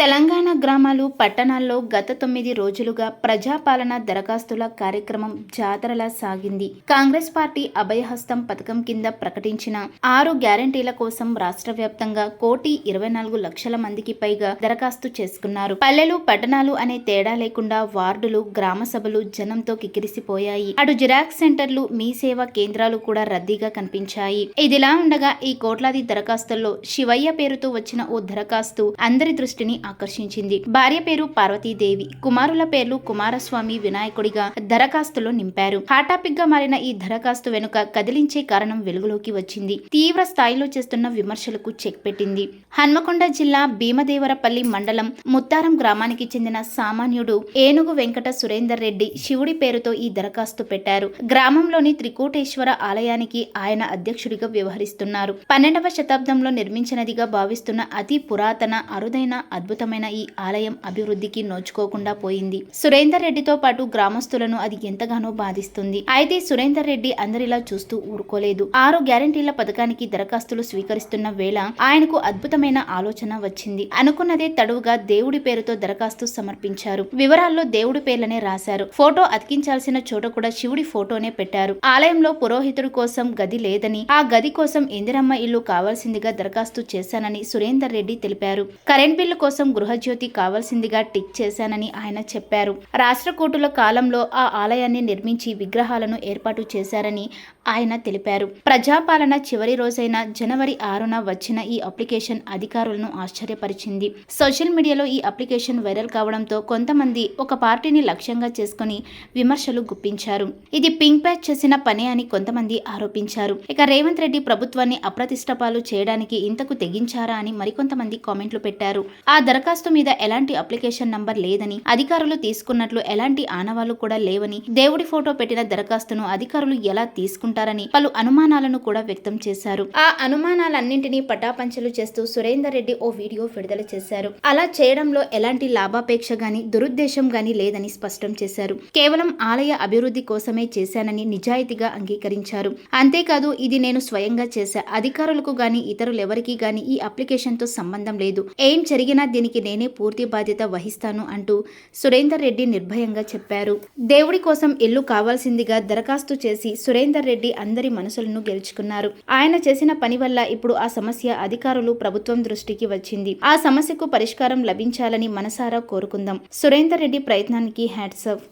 తెలంగాణ గ్రామాలు పట్టణాల్లో గత తొమ్మిది రోజులుగా ప్రజాపాలన దరఖాస్తుల కార్యక్రమం జాతరలా సాగింది. కాంగ్రెస్ పార్టీ అభయహస్తం పథకం కింద ప్రకటించిన ఆరు గ్యారంటీల కోసం రాష్ట్ర వ్యాప్తంగా కోటి ఇరవై నాలుగు లక్షల మందికి పైగా దరఖాస్తు చేసుకున్నారు. పల్లెలు పట్టణాలు అనే తేడా లేకుండా వార్డులు గ్రామ సభలు జనంతో కిక్కిరిసిపోయాయి. అటు జిరాక్స్ సెంటర్లు మీ సేవా కేంద్రాలు కూడా రద్దీగా కనిపించాయి. ఇదిలా ఉండగా ఈ కోట్లాది దరఖాస్తుల్లో శివయ్య పేరుతో వచ్చిన ఓ దరఖాస్తు అందరి దృష్టిని ఆకర్షించింది. భార్య పేరు పార్వతీదేవి. కుమారుల పేర్లు కుమారస్వామి వినాయకుడిగా దరఖాస్తులో నింపారు. హాటాపిక్గా మారిన ఈ దరఖాస్తు వెనుక కదిలించే కారణం వెలుగులోకి వచ్చింది. తీవ్ర స్థాయిలో చేస్తున్న విమర్శలకు చెక్ పెట్టింది. హన్మకొండ జిల్లా భీమదేవరపల్లి మండలం ముత్తారం గ్రామానికి చెందిన సామాన్యుడు ఏనుగు వెంకట సురేందర్ రెడ్డి శివుడి పేరుతో ఈ దరఖాస్తు పెట్టారు. గ్రామంలోని త్రికోటేశ్వర ఆలయానికి ఆయన అధ్యక్షుడిగా వ్యవహరిస్తున్నారు. పన్నెండవ శతాబ్దంలో నిర్మించినదిగా భావిస్తున్న అతి పురాతన అరుదైన అద్భుత అద్భుతమైన ఈ ఆలయం అభివృద్ధికి నోచుకోకుండా పోయింది. సురేందర్ రెడ్డితో పాటు గ్రామస్తులను అది ఎంతగానో బాధిస్తుంది. అయితే సురేందర్ రెడ్డి అందరిలా చూస్తూ ఊరుకోలేదు. ఆరు గ్యారంటీల పథకానికి దరఖాస్తులు స్వీకరిస్తున్న వేళ ఆయనకు అద్భుతమైన ఆలోచన వచ్చింది. అనుకున్నదే తడువుగా దేవుడి పేరుతో దరఖాస్తు సమర్పించారు. వివరాల్లో దేవుడి పేర్లనే రాశారు. ఫోటో అతికించాల్సిన చోట కూడా శివుడి ఫోటోనే పెట్టారు. ఆలయంలో పురోహితుడి కోసం గది లేదని ఆ గది కోసం ఇందిరమ్మ ఇల్లు కావాల్సిందిగా దరఖాస్తు చేశానని సురేందర్ రెడ్డి తెలిపారు. కరెంట్ బిల్లు కోసం గృహజ్యోతి కావాల్సిందిగా టిక్ చేశానని ఆయన చెప్పారు. రాష్ట్రకూటుల కాలంలో ఆ ఆలయాన్ని నిర్మించి విగ్రహాలను ఏర్పాటు చేశారని ఆయన తెలిపారు. ప్రజాపాలన చివరి రోజైన జనవరి ఆరున వచ్చిన ఈ అప్లికేషన్ అధికారులను ఆశ్చర్యపరిచింది. సోషల్ మీడియాలో ఈ అప్లికేషన్ వైరల్ కావడంతో కొంతమంది ఒక పార్టీని లక్ష్యంగా చేసుకుని విమర్శలు గుప్పించారు. ఇది పింక్ ప్యాచ్ చేసిన పని అని కొంతమంది ఆరోపించారు. ఇక రేవంత్ రెడ్డి ప్రభుత్వాన్ని అప్రతిష్టపాలు చేయడానికి ఇంతకు తెగించారా అని మరికొంతమంది కామెంట్లు పెట్టారు. ఆ దరఖాస్తు మీద ఎలాంటి అప్లికేషన్ నంబర్ లేదని అధికారులు తీసుకున్నట్లు ఎలాంటి ఆనవాళ్ళు కూడా లేవని దేవుడి ఫోటో పెట్టిన దరఖాస్తును అధికారులు ఎలా తీసుకుంటారని పలు అనుమానాలను కూడా వ్యక్తం చేశారు. ఆ అనుమానాలన్నింటినీ పటాపంచలు చేస్తూ సురేందర్ రెడ్డి ఓ వీడియో విడుదల చేశారు. అలా చేయడంలో ఎలాంటి లాభాపేక్ష గాని దురుద్దేశం గాని లేదని స్పష్టం చేశారు. కేవలం ఆలయ అభివృద్ధి కోసమే చేశానని నిజాయితీగా అంగీకరించారు. అంతేకాదు ఇది నేను స్వయంగా చేశా. అధికారులకు గాని ఇతరులెవరికీ గాని ఈ అప్లికేషన్తో సంబంధం లేదు. ఏం జరిగినా దీనికి నేనే పూర్తి బాధ్యత వహిస్తాను అంటూ సురేందర్ రెడ్డి నిర్భయంగా చెప్పారు. దేవుడి కోసం ఇల్లు కావాల్సిందిగా దరఖాస్తు చేసి సురేందర్ రెడ్డి అందరి మనసులను గెలుచుకున్నారు. ఆయన చేసిన పని వల్ల ఇప్పుడు ఆ సమస్య అధికారులు ప్రభుత్వం దృష్టికి వచ్చింది. ఆ సమస్యకు పరిష్కారం లభించాలని మనసారా కోరుకుందాం. సురేందర్ రెడ్డి ప్రయత్నానికి హ్యాట్సప్